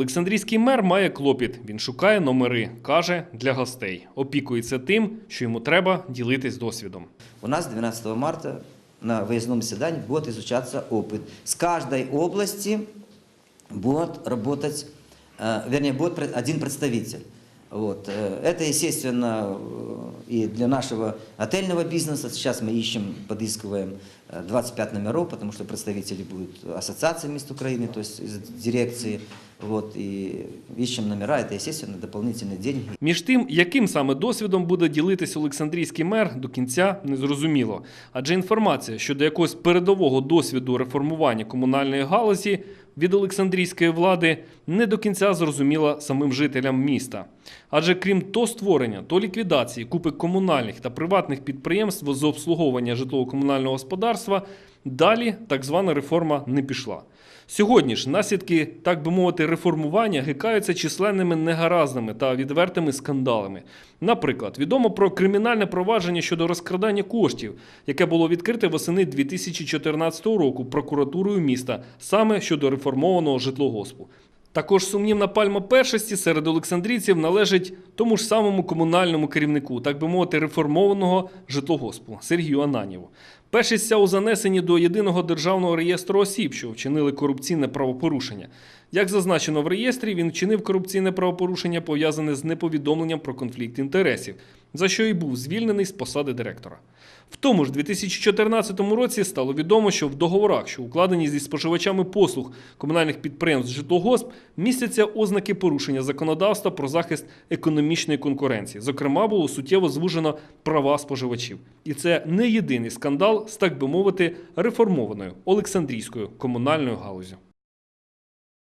Олександрійський мер має клопіт. Він шукає номери, каже для гостей. Опікується тим, що йому треба ділитись досвідом. У нас 12 марта на выездном заседании будет изучаться опыт. С каждой области будет работать, э, вернее, будет пред- один представитель. Вот. э, Это, естественно, э, и для нашего отельного бизнеса. Сейчас мы ищем, подыскиваем э, 25 номеров, потому что представители будут ассоциации мест Украины, то есть из дирекции. Вот, и ищем номера, это, естественно, дополнительные деньги. Між тим, яким саме досвідом буде ділитись Олександрійський мер, до кінця не зрозуміло. Адже інформація щодо якогось передового досвіду реформування комунальної галузі від Олександрійської влади не до кінця зрозуміла самим жителям міста. Адже крім то створення, то ліквідації купи комунальних та приватних підприємств з обслуговування житлово-комунального господарства, далі так звана реформа не пішла. Сьогодні ж наслідки, так би мовити, реформування гикаються численними негаразними та відвертими скандалами. Наприклад, відомо про кримінальне провадження щодо розкрадання коштів, яке було відкрите восени 2014 року прокуратурою міста саме щодо реформованого житлогоспу. Також сумнівна пальма першості серед олександрійців належить тому ж самому комунальному керівнику, так би мовити, реформованого житлогоспу Сергію Ананєву. Першість у занесенні до єдиного державного реєстру осіб, що вчинили корупційне правопорушення. Як зазначено в реєстрі, він вчинив корупційне правопорушення, пов'язане з неповідомленням про конфлікт інтересів, за що й був звільнений з посади директора. В тому ж 2014 році стало відомо, що в договорах, що укладені зі споживачами послуг комунальних підприємств житлогосп, містяться ознаки порушення законодавства про захист економічної конкуренції. Зокрема, було суттєво звужено права споживачів. І це не єдиний з так би мовити реформованою Олександрійською комунальною галузю.